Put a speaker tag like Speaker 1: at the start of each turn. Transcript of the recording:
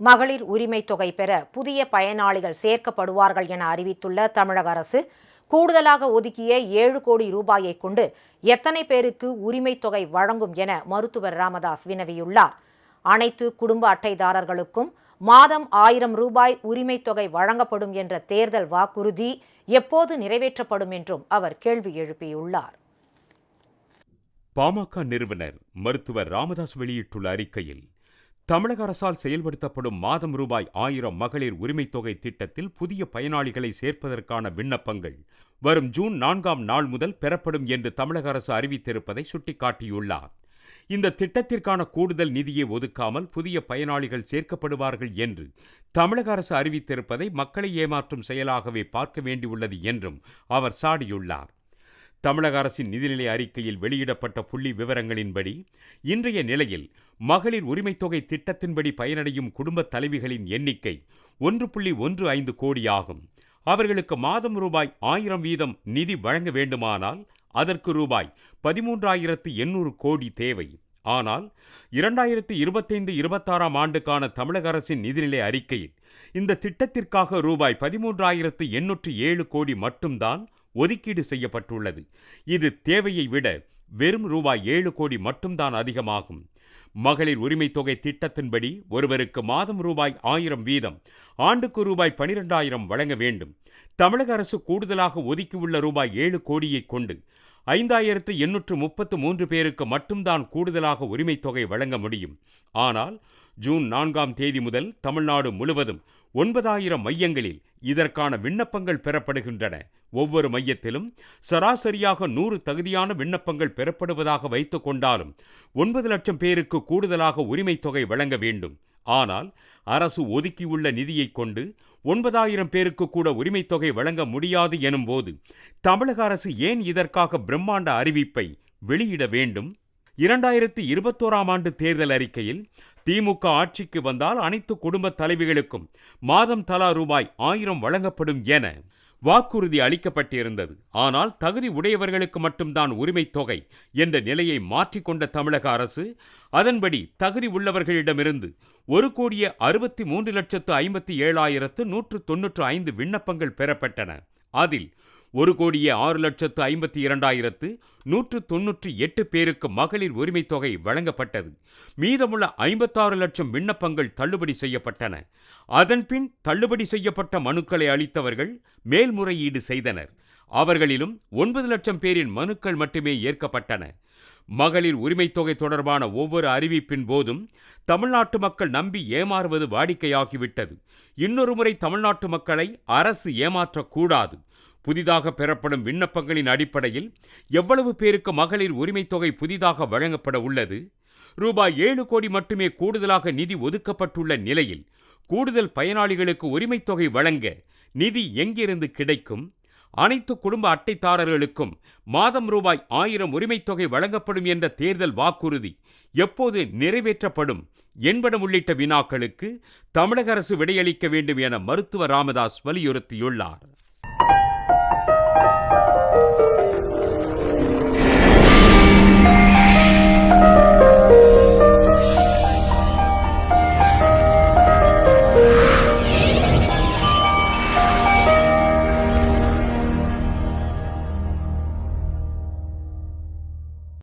Speaker 1: மகளிர் உரிமை தொகை பெற புதிய பயனாளிகள் சேர்க்கப்படுவார்கள் என அறிவித்துள்ள தமிழக அரசு கூடுதலாக ஒதுக்கிய ஏழு கோடி ரூபாயை கொண்டு எத்தனை பேருக்கு உரிமை தொகை வழங்கும் என மருத்துவர் ராமதாஸ் வினவியுள்ளார். அனைத்து குடும்ப அட்டைதாரர்களுக்கும் மாதம் ஆயிரம் ரூபாய் உரிமை தொகை வழங்கப்படும் என்ற தேர்தல் வாக்குறுதி எப்போது நிறைவேற்றப்படும் என்றும் அவர் கேள்வி எழுப்பியுள்ளார்.
Speaker 2: பாமக நிறுவனர் மருத்துவர் ராமதாஸ் வெளியிட்டுள்ள அறிக்கையில் தமிழக அரசால் செயல்படுத்தப்படும் மாதம் ரூபாய் ஆயிரம் மகளிர் உரிமைத் தொகை திட்டத்தில் புதிய பயனாளிகளை சேர்ப்பதற்கான விண்ணப்பங்கள் வரும் ஜூன் நான்காம் நாள் முதல் பெறப்படும் என்று தமிழக அரசு அறிவித்திருப்பதை சுட்டிக்காட்டியுள்ளார். இந்த திட்டத்திற்கான கூடுதல் நிதியை ஒதுக்காமல் புதிய பயனாளிகள் சேர்க்கப்படுவார்கள் என்று தமிழக அரசு அறிவித்திருப்பதை மக்களை ஏமாற்றும் செயலாகவே பார்க்க வேண்டியுள்ளது என்றும் அவர் சாடியுள்ளார். தமிழக அரசின் நிதிநிலை அறிக்கையில் வெளியிடப்பட்ட புள்ளி விவரங்களின்படி இன்றைய நிலையில் மகளிர் உரிமைத் தொகை திட்டத்தின்படி பயனடையும் குடும்பத் தலைவிகளின் எண்ணிக்கை ஒன்று புள்ளி ஒன்று ஐந்து கோடியாகும் அவர்களுக்கு மாதம் ரூபாய் ஆயிரம் வீதம் நிதி வழங்க வேண்டுமானால் அதற்கு ரூபாய் பதிமூன்றாயிரத்து எண்ணூறு கோடி தேவை. ஆனால் இரண்டாயிரத்து இருபத்தைந்து இருபத்தாறாம் ஆண்டுக்கான தமிழக அரசின் நிதிநிலை அறிக்கையில் இந்த திட்டத்திற்காக ரூபாய் பதிமூன்றாயிரத்து எண்ணூற்று ஏழு கோடி மட்டும்தான் ஒதுக்கீடு செய்யப்பட்டுள்ளது. இது தேவையை விட வெறும் ரூபாய் ஏழு கோடி மட்டும்தான் அதிகமாகும். மகளிர் உரிமைத் தொகை திட்டத்தின்படி ஒருவருக்கு மாதம் ரூபாய் ஆயிரம் வீதம் ஆண்டுக்கு ரூபாய் பனிரெண்டாயிரம் வழங்க வேண்டும். தமிழக அரசு கூடுதலாக ஒதுக்கியுள்ள ரூபாய் ஏழு கோடியை கொண்டு ஐந்தாயிரத்து எண்ணூற்று முப்பத்து மூன்று பேருக்கு மட்டும்தான் கூடுதலாக உரிமைத் தொகை வழங்க முடியும். ஆனால் ஜூன் நான்காம் தேதி முதல் தமிழ்நாடு முழுவதும் ஒன்பதாயிரம் மையங்களில் இதற்கான விண்ணப்பங்கள் பெறப்படுகின்றன. ஒவ்வொரு மையத்திலும் சராசரியாக நூறு தகுதியான விண்ணப்பங்கள் பெறப்படுவதாக வைத்துக் கொண்டாலும் ஒன்பது லட்சம் பேருக்கு கூடுதலாக உரிமைத் தொகை வழங்க வேண்டும். ஆனால் அரசு ஒதுக்கியுள்ள நிதியைக் கொண்டு ஒன்பதாயிரம் பேருக்கு கூட உரிமைத் தொகை வழங்க முடியாது எனும்போது தமிழக அரசு ஏன் இதற்காக பிரம்மாண்ட அறிவிப்பை வெளியிட வேண்டும்? இரண்டாயிரத்தி இருபத்தோராம் ஆண்டு தேர்தல் அறிக்கையில் திமுக ஆட்சிக்கு வந்தால் அனைத்து குடும்ப தலைவிகளுக்கும் மாதம் தலா ரூபாய் ஆயிரம் வழங்கப்படும் என வாக்குறுதி அளிக்கப்பட்டிருந்தது. ஆனால் தகுதி உடையவர்களுக்கு மட்டும்தான் உரிமைத் தொகை என்ற நிலையை மாற்றிக்கொண்ட தமிழக அரசு அதன்படி தகுதி உள்ளவர்களிடமிருந்து ஒரு கோடியே அறுபத்தி மூன்று லட்சத்து ஐம்பத்தி ஏழாயிரத்து நூற்று தொன்னூற்று ஐந்து விண்ணப்பங்கள் பெறப்பட்டன. அதில் ஒரு கோடியே ஆறு லட்சத்து ஐம்பத்தி இரண்டாயிரத்து நூற்று தொன்னூற்றி எட்டு பேருக்கு மகளிர் உரிமைத் தொகை வழங்கப்பட்டது. மீதமுள்ள ஐம்பத்தாறு லட்சம் விண்ணப்பங்கள் தள்ளுபடி செய்யப்பட்டன. அதன்பின் தள்ளுபடி செய்யப்பட்ட மனுக்களை அளித்தவர்கள் மேல்முறையீடு செய்தனர். அவர்களிலும் ஒன்பது லட்சம் பேரின் மனுக்கள் மட்டுமே ஏற்கப்பட்டன. மகளிர் உரிமைத் தொகை தொடர்பான ஒவ்வொரு அறிவிப்பின் போதும் தமிழ்நாட்டு மக்கள் நம்பி ஏமாறுவது வாடிக்கையாகிவிட்டது. இன்னொரு முறை தமிழ்நாட்டு மக்களை அரசு ஏமாற்றக்கூடாது. புதிதாக பெறப்படும் விண்ணப்பங்களின் அடிப்படையில் எவ்வளவு பேருக்கு மகளிர் உரிமைத் தொகை புதிதாக வழங்கப்பட உள்ளது? ரூபாய் ஏழு கோடி மட்டுமே கூடுதலாக நிதி ஒதுக்கப்பட்டுள்ள நிலையில் கூடுதல் பயனாளிகளுக்கு உரிமைத் தொகை வழங்க நிதி எங்கிருந்து கிடைக்கும்? அனைத்து குடும்ப அட்டைதாரர்களுக்கும் மாதம் ரூபாய் ஆயிரம் உரிமைத் தொகை வழங்கப்படும் என்ற தேர்தல் வாக்குறுதி எப்போது நிறைவேற்றப்படும் என்பன உள்ளிட்ட வினாக்களுக்கு தமிழக அரசு விடையளிக்க வேண்டும் என மருத்துவர் ராமதாஸ் வலியுறுத்தியுள்ளார்.